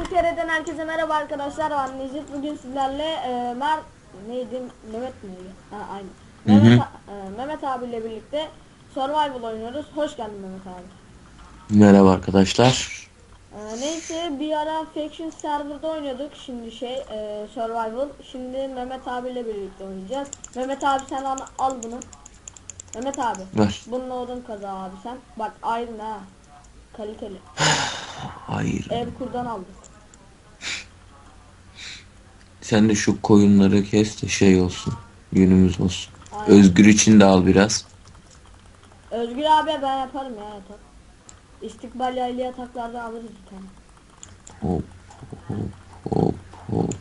TR'den herkese merhaba arkadaşlar. Ben Necip. Bugün sizlerle e, Mer neydi? Mehmet miydi? Ha aynı. Hı hı. Mehmet, e, Mehmet abiyle birlikte Survival oynuyoruz. Hoş geldin Mehmet abi. Merhaba arkadaşlar. E, neyse bir ara Faction serverda oynuyorduk. Şimdi şey e, Survival. Şimdi Mehmet abiyle birlikte oynayacağız. Mehmet abi sen al, al bunu. Mehmet abi. Ver. Bununla odun kaza abi sen. Bak ayrı ha. Kaliteli. Hayır. Ev kurdan aldık. Sen de şu koyunları kes de şey olsun. Yünümüz olsun. Aynen. Özgür için de al biraz. Özgür abi ben yaparım ya yatak. İstikbal yaylı yataklardan alırız bir tane. Hop hop hop hop.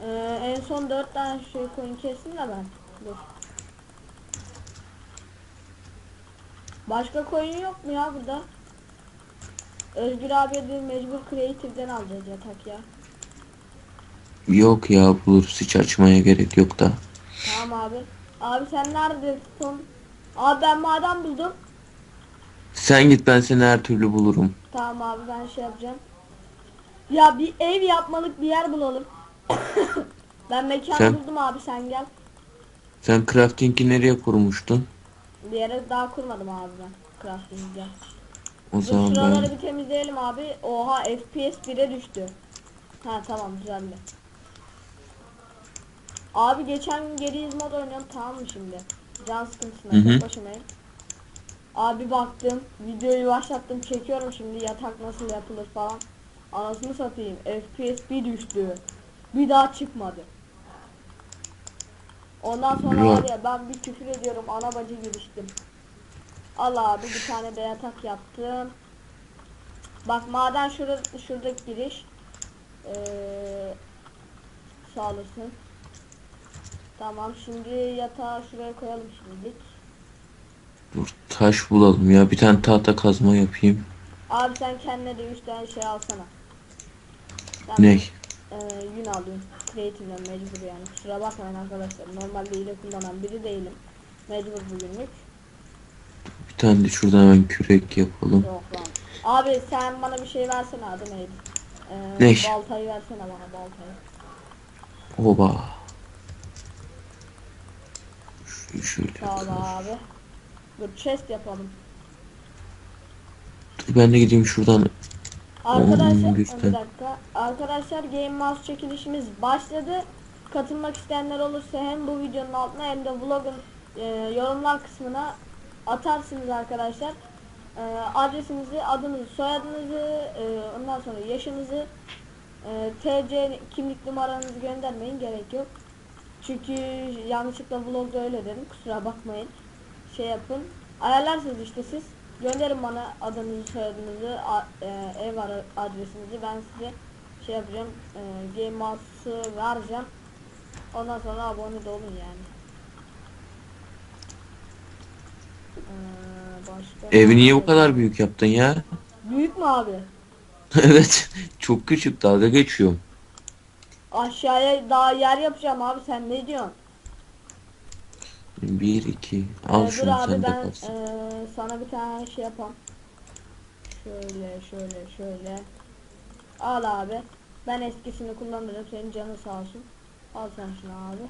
Ee, en son dört tane şey koyun kestim de ben. Dur. Başka koyun yok mu ya burada? Özgür abi de mecbur Creative'den alacağız yatak ya. Yok ya buluruz hiç açmaya gerek yok da. Tamam abi. Abi sen neredesin? Abi ben maden buldum. Sen git ben seni her türlü bulurum. Tamam abi ben şey yapacağım. Ya bir ev yapmalık bir yer bulalım. ben mekan Sen- buldum abi sen gel. Sen crafting'i nereye kurmuştun? Bir yere daha kurmadım abi ben. Crafting'de. O zaman şuraları ben bir temizleyelim abi. Oha FPS 1'e düştü. Ha tamam düzeldi. Abi geçen gün geri mod oynuyorum tamam mı şimdi? Can sıkıntısına başımayım. Abi baktım videoyu başlattım çekiyorum şimdi yatak nasıl yapılır falan. Anasını satayım FPS bir düştü. Bir daha çıkmadı. Ondan sonra var ya ben bir küfür ediyorum ana bacı giriştim. Al abi bir tane de yatak yaptım. Bak maden şurada şuradaki giriş. Ee, sağ olasın. Tamam şimdi yatağı şuraya koyalım şimdilik. dur taş bulalım ya. Bir tane tahta kazma yapayım. Abi sen kendine de 3 tane şey alsana. Ben Ne? E, yün alayım. Creative'den mecbur yani. Kusura bakmayın arkadaşlar. Normalde hile kullanan biri değilim. Mecbur bugünlük. Bir tane de şuradan hemen kürek yapalım. Yok lan. Abi sen bana bir şey versene adı neydi? Ee, Ne? Baltayı versene bana baltayı. Oba. Şöyle, şöyle Sağ ol yapalım. abi. Dur chest yapalım. Dur ben de gideyim şuradan Arkadaşlar bir güzel. dakika. Arkadaşlar Game Mouse çekilişimiz başladı. Katılmak isteyenler olursa hem bu videonun altına hem de vlogun e, yorumlar kısmına atarsınız arkadaşlar. E, adresinizi, adınızı, soyadınızı, e, ondan sonra yaşınızı, e, TC kimlik numaranızı göndermeyin gerek yok. Çünkü yanlışlıkla vlogda öyle dedim. Kusura bakmayın. Şey yapın. Ayarlarsınız işte siz. Gönderin bana adınızı, soyadınızı, a- e, ev adresinizi. Ben size şey yapacağım. E, Game Mouse'u vereceğim. Ondan sonra abone de olun yani. Ee, başka Evi niye bu kadar büyük yaptın ya? Büyük mü abi? evet. Çok küçük dalga geçiyorum. Aşağıya daha yer yapacağım abi sen ne diyorsun? Bir iki. Al Ee, dur şunu abi sen de ben kalsın. eee, sana bir tane şey yapam. Şöyle şöyle şöyle. Al abi. Ben eskisini kullanırım senin canın sağ olsun. Al sen şunu abi.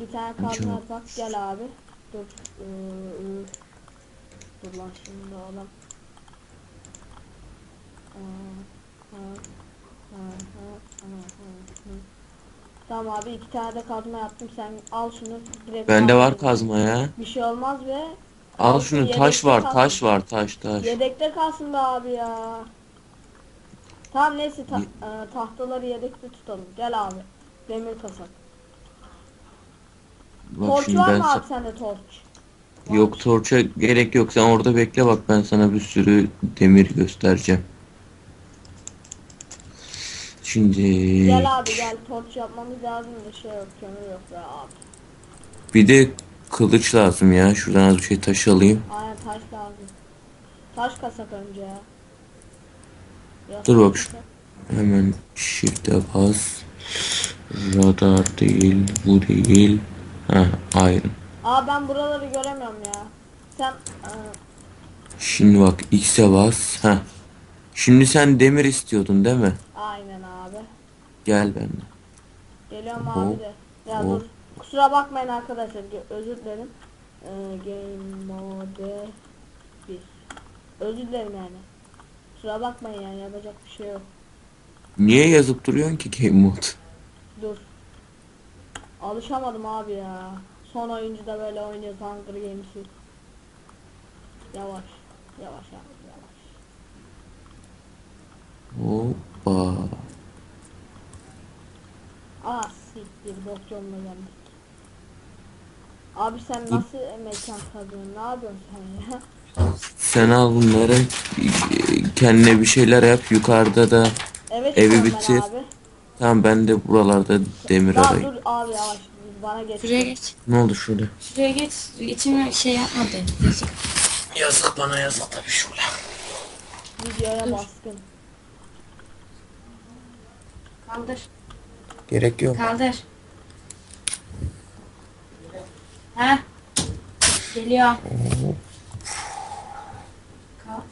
Bir tane kazma Canım. yapak gel abi. Dur. eee, eee. dur lan ha, ha. Tamam abi iki tane de kazma yaptım sen al şunu direkt Bende al. var kazma ya. Bir şey olmaz be. Al Olsun, şunu taş var kalsın. taş var taş taş. Yedekte kalsın be abi ya. Tamam neyse ta- e, tahtaları yedekte tutalım. Gel abi. Demir kasak. Bak torç şimdi var ben mı sa- abi sende torç? Yok torça gerek yok sen orada bekle bak ben sana bir sürü demir göstereceğim. Şimdi Gel abi gel torç yapmamız lazım da şey yok kömür yok be abi. bir de kılıç lazım ya. Şuradan az bir şey taş alayım. Aynen taş lazım. Taş kasak önce ya. Ya Dur bak şu- kasak. Hemen shift'e bas. Radar değil, bu değil. Ha, iron. Aa ben buraları göremiyorum ya. Sen e, Şimdi bak X'e bas. Ha. Şimdi sen demir istiyordun değil mi? Aynen abi. Gel benimle. Geliyorum abi de. Ya hop. dur. Kusura bakmayın arkadaşlar. ge- Özür dilerim. Ee, game mode 1. Özür dilerim yani. Kusura bakmayın yani yapacak bir şey yok. Niye yazıp duruyorsun ki game mode? Dur. Alışamadım abi ya. Son oyuncu da böyle oynuyor Hunger Games'i. Yavaş. Yavaş abi yavaş. Hoppa. Ah siktir bok yoluna geldik. Abi sen nasıl mekan kazıyorsun? Ne yapıyorsun sen ya? Sen al bunları. Kendine bir şeyler yap. Yukarıda da. Evet Evi ben bitir. abi. Tamam ben de buralarda demir Daha arayayım. dur abi yavaş. Bana geç. Şuraya geç. Ne oldu şurada? Şuraya geç. İçime şey yapmadı. Yazık. Yazık bana yazık tabii şurada. Videoya baskın. Kaldır. Gerek yok. Kaldır. Ha? Geliyor.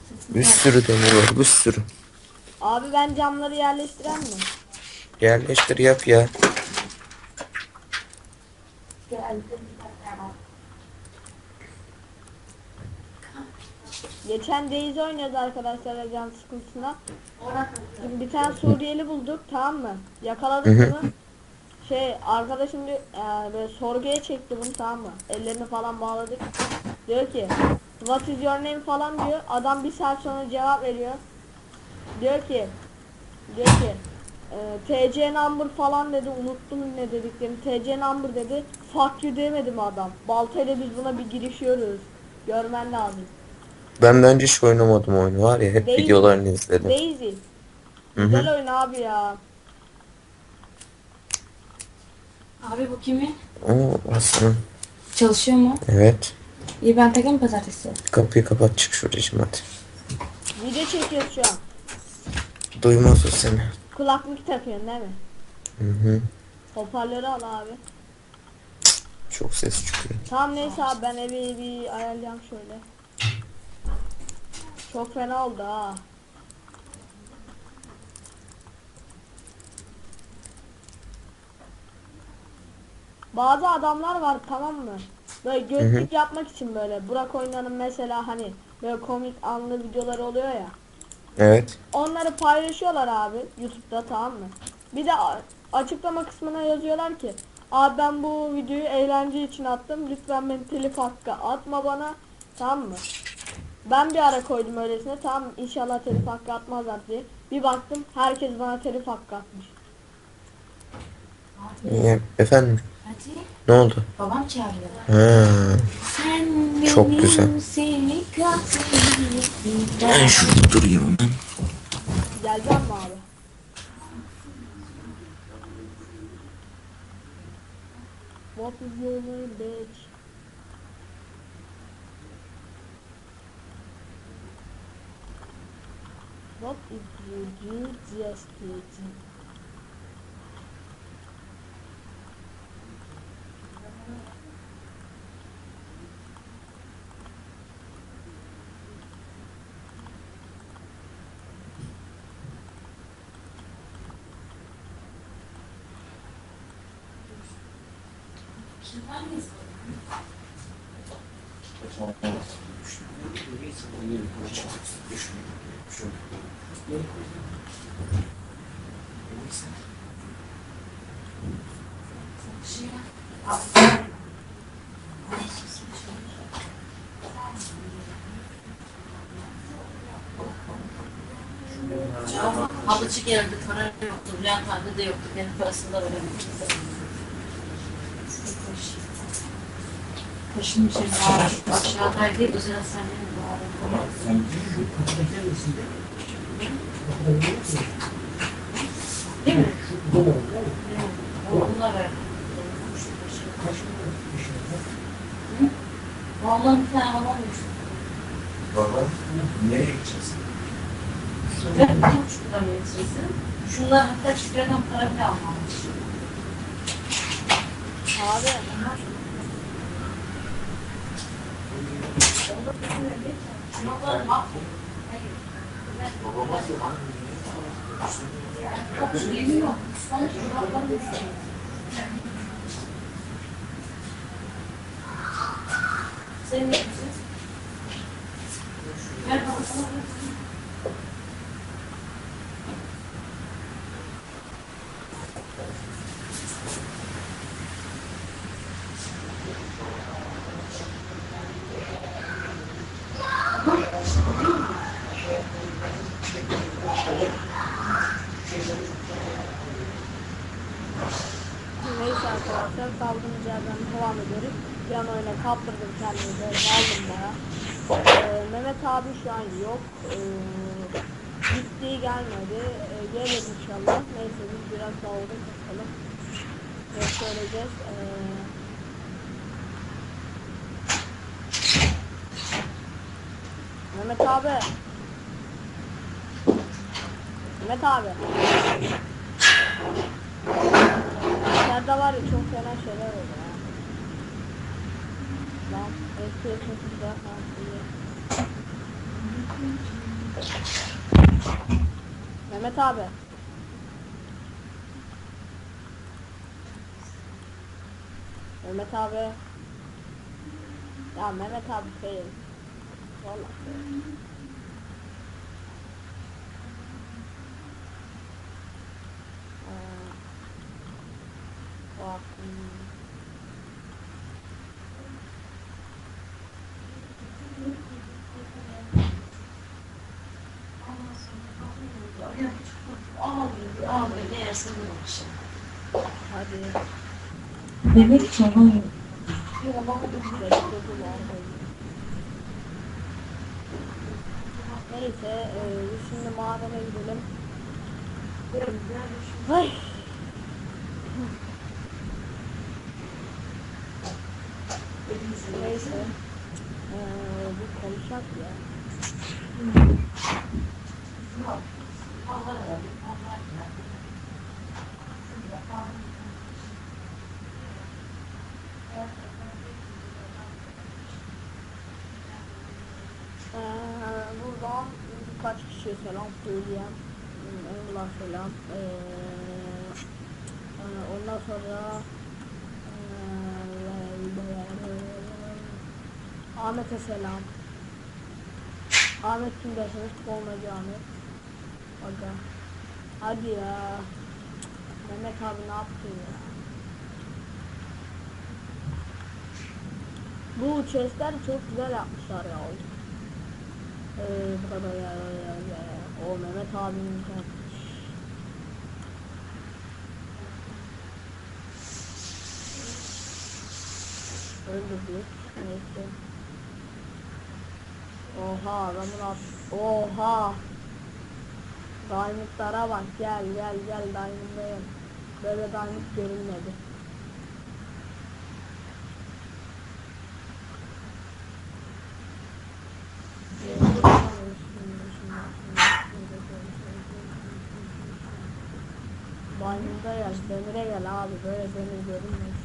Sesini Bir sürü demir var bir sürü. Abi ben camları yerleştiren mi? Yerleştir yap ya. Geçen Daisy oynuyordu arkadaşlar can sıkıntısına. Bir tane Suriyeli bulduk tamam mı? Yakaladık bunu. Şey arkadaşım diyor, e, böyle sorguya çekti bunu tamam mı? Ellerini falan bağladık. Diyor ki What is your name falan diyor. Adam bir saat sonra cevap veriyor. Diyor ki diyor ki e, TC number falan dedi unuttum ne dediklerini. TC number dedi. Fuck you demedi mi adam? Baltayla biz buna bir girişiyoruz. Görmen lazım. Ben daha önce hiç oynamadım oyunu var ya hep Değil. videolarını izledim. Daisy. Hı hı. Güzel oyun abi ya. Abi bu kimin? Oo aslında Çalışıyor mu? evet. İyi ben takayım pazartesi. Kapıyı kapat çık şuracığım hadi. Video çekiyoruz şu an. Duymaz o seni. Kulaklık takıyorsun değil mi? Hı hı. Hoparlörü al abi. Çok ses çıkıyor. Tamam neyse abi ben evi bir ayarlayacağım şöyle. Çok fena oldu ha. Bazı adamlar var tamam mı? Böyle gözlük yapmak için böyle. Burak Oynan'ın mesela hani böyle komik anlı videoları oluyor ya. Evet. Onları paylaşıyorlar abi YouTube'da tamam mı? Bir de açıklama kısmına yazıyorlar ki Abi ben bu videoyu eğlence için attım. Lütfen beni telif hakkı atma bana. Tamam mı? Ben bir ara koydum öylesine. Tamam? İnşallah telif hakkı atmazlar diye. Bir baktım herkes bana telif hakkı atmış. İyi. Efendim Hadi. ne oldu? Babam çağırıyor. Ha. Sen Çok benim güzel. Seni Ben şurada durayım. Geleceğim mi abi? What is your name bitch? What did you do just Halıcı geldi para yoktu. Bülent abi de yoktu. Benim parasını da veremedim. Başım için bağırdı. Aşağıdaydı. Özel hastaneye bağırdı. Değil mi? Bunlar öyle. Hı? Vallahi bir tane alamıyorsun. Nereye gideceğiz? Ve bir buçuk lira metresi. Şunlar hatta çiftlerden para bile almamış. Abi Sınavlar mahvoldu. Çok şey yok. Son çocuklar düşüyor. Senin ne yapıyorsun? Ver bana sana. Neyse arkadaşlar kaldığımız yerden devam ediyoruz. Bir an oyuna kaptırdım kendimi böyle aldım baya. Ee, Mehmet abi şu an yok. Ee, gittiği gelmedi. Ee, gelir inşallah. Neyse biz biraz daha orada kasalım. Ve söyleyeceğiz. Ee, Mehmet abi. Mehmet abi. İçeride var ya çok fena şeyler oldu iyi. Mehmet abi. Mehmet abi. Ya Mehmet abi fail. Vallahi fail. Ee. Hadi. Bebek çalıyor. Dedikodu var. Neyse, e, şimdi mağaraya gidelim. Ay. Neyse. E, bu konuşak ya. Ee, selam. Hmm, Emrullah selam. Ee, e, ondan sonra ee, Ahmet'e selam. Ahmet kim derseniz olmadı Ahmet. Aga. Hadi ya. Mehmet abi ne yaptın ya? Bu chestler çok güzel yapmışlar ya. Ee, bu kadar ya, ya, ya. O Mehmet abinin yapmış. Öldürdük. Neyse. Oha adamın at. Oha. Diamondlara bak gel gel gel Diamond'dayım. Böyle Diamond görünmedi. Diamond'a gel, demire gel abi böyle demir görünmez.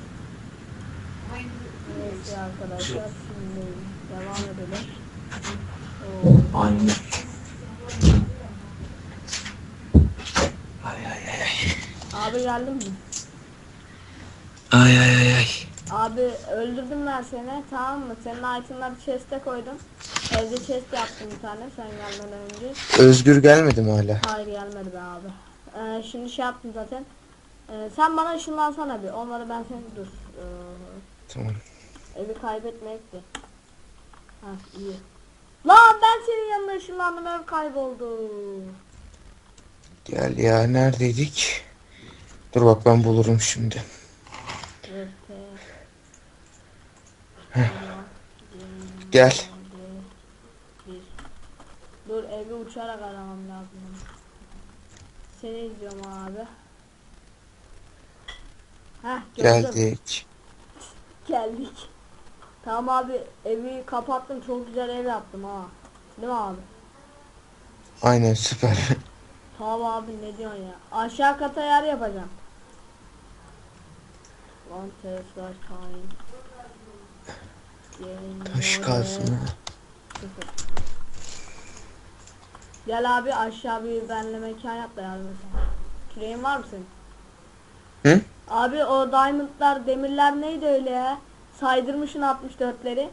Neyse arkadaşlar şimdi devam edelim. Oo. Anne. Ay ay ay ay. Abi geldin mi? Ay ay ay ay. Abi öldürdüm ben seni tamam mı? Senin itemları chest'e koydum. Evde chest yaptım bir tane sen gelmeden önce. Özgür gelmedi mi hala? Hayır gelmedi be abi. Ee, şimdi şey yaptım zaten. Ee, sen bana ışınlansana bir. Olmadı ben seni dur. Ee, Tamam. evi kaybetmeyek de. Ha iyi. Lan ben senin yanına ışınlandım ev kayboldu. Gel ya neredeydik? Dur bak ben bulurum şimdi. Evet. Gel. Dur evi uçarak aramam lazım. Seni izliyorum abi. Heh gördüm. Geldik. Geldik. Tamam abi evi kapattım çok güzel ev yaptım ha. Değil mi abi? Aynen süper. Tamam abi ne diyorsun ya? Aşağı kata yer yapacağım. One Tesla time. Game Taş kalsın. sıfır. Gel abi aşağı bir benle mekan yap da yardım et. Küreğin var mı senin? Hı? Abi o diamondlar demirler neydi öyle ya? Saydırmışın 64'leri.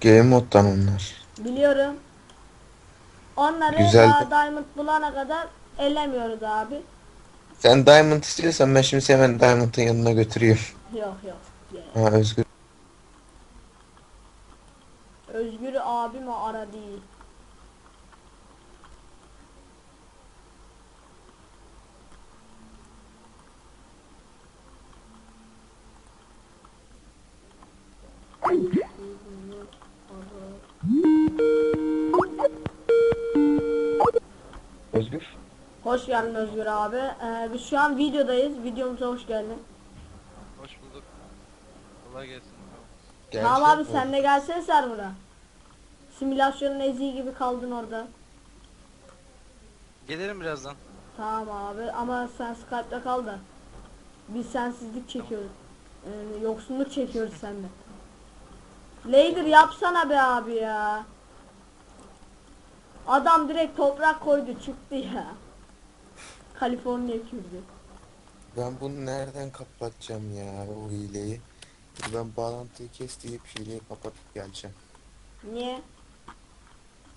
Game moddan onlar. Biliyorum. Onları Güzel. daha diamond bulana kadar elemiyoruz abi. Sen Diamond istiyorsan ben şimdi seni hemen Diamond'ın yanına götüreyim. Yok yok. Yeah. Ha Özgür. Özgür abi mi ara değil. Hoş geldin Özgür abi. Ee, biz şu an videodayız. Videomuza hoş geldin. Hoş bulduk. Kolay gelsin. Tamam abi sen de gelsene server'a. Simülasyonun eziği gibi kaldın orada. Gelirim birazdan. Tamam abi ama sen Skype'da kal da. Biz sensizlik çekiyoruz. Yani yoksunluk çekiyoruz sende. Lader yapsana be abi ya. Adam direkt toprak koydu çıktı ya. Kaliforniya kürdü. Ben bunu nereden kapatacağım ya o hileyi? Dur ben bağlantıyı kes deyip hileyi kapatıp geleceğim. Niye?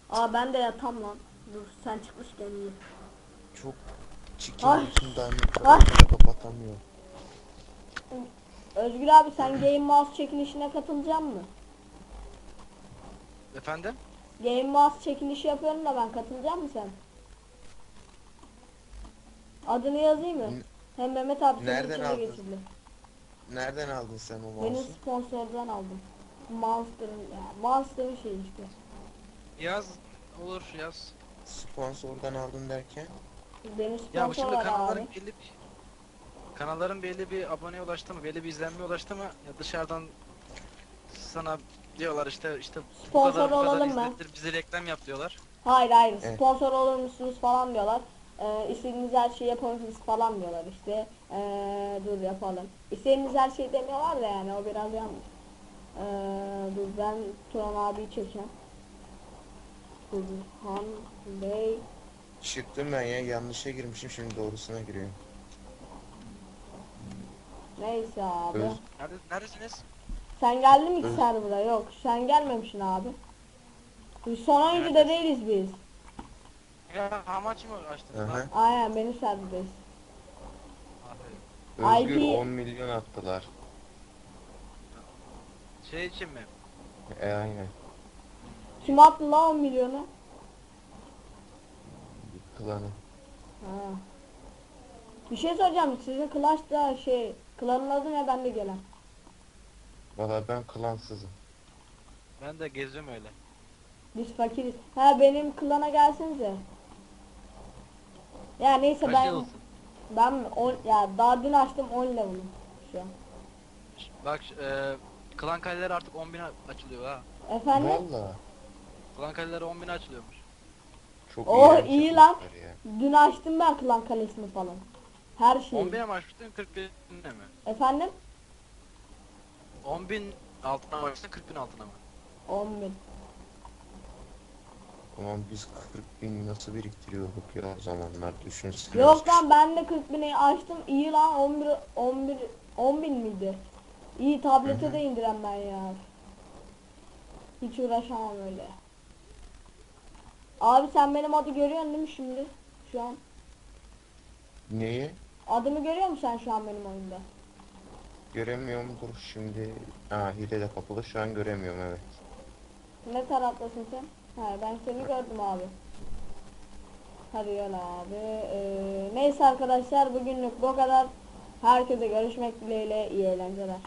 Aa ben de yatam lan. Dur sen çıkmışken iyi. Çok Ay. bütün Diamond'ları Ay. kapatamıyor. Özgür abi sen Game Mouse çekilişine katılacak mı? Efendim? Game Mouse çekilişi yapıyorum da ben katılacak mı sen? Adını yazayım mı? N- Hem Mehmet abi Nereden aldın? geçirdi. Nereden aldın sen o Benim mouse'u? sponsordan aldım. Monster'ın ya Monster'ın şey işte. Yaz. Olur yaz. Sponsordan aldın derken? Benim Ya bu sponsor şimdi var kanalların abi. belli bir kanalların belli bir aboneye ulaştı mı, belli bir izlenmeye ulaştı mı ya dışarıdan sana diyorlar işte işte bu Sponsor kadar bu kadar olalım mı? izlendir bize reklam yap diyorlar. Hayır hayır Evet. sponsor olur musunuz falan diyorlar. Ee, istediğiniz her şeyi yapabilirsiniz falan diyorlar işte. Ee, dur yapalım. İstediğiniz her şeyi demiyorlar da yani o biraz yanlış. Ee, dur ben Turan abiyi çekeceğim. Turhan Bey. Çıktım ben ya yanlışa girmişim şimdi doğrusuna giriyorum. Neyse abi. Öz- Nerede, neredesiniz? Sen geldin mi ki server'a? Yok sen gelmemişsin abi. Biz son oyuncuda değiliz biz. Ya hamaç mı açtınız Aha. lan? Aynen benim server'dayız. Aferin. Özgür IP 10 milyon attılar. Şey için mi? E aynen. Kim attı lan 10 milyonu? Klanı. Ha. Bir şey soracağım. Sizin Clash'ta şey, klanın adı ne bende gelen? Valla ben klansızım. Ben de geziyorum öyle. Biz fakiriz. Ha benim klana gelsenize. Ya neyse Kaç ben ben on, ya daha dün açtım 10 level'ım şu an. Bak e, klan kaleleri artık 10.000 açılıyor ha. Efendim? Valla. Klan kaleleri 10.000 açılıyormuş. Çok Oo, iğrenç iyi lan. yapmışlar ya. Dün açtım ben klan kalesini falan. Her şeyi. 10.000'e mi açmıştın 40.000'e mi? Efendim? 10.000 altına mı açtın 40.000 altına mı? 10 bin. Aman biz 40 bin nasıl biriktiriyorduk ya o zamanlar düşünsene. Yok lan ben de 40 bini açtım. İyi lan 11 11 10 bin miydi? İyi tablete Hı hı. de indiren ben ya. Hiç uğraşamam öyle. Abi sen benim adı görüyorsun değil mi şimdi? Şu an. Neyi? Adımı görüyor musun sen şu an benim oyunda? Göremiyorum dur şimdi. Ha hile de kapalı şu an göremiyorum evet. Ne taraftasın sen? Ha ben seni gördüm abi. Gel abi. Ee, neyse arkadaşlar bugünlük bu kadar. Herkese görüşmek dileğiyle iyi eğlenceler.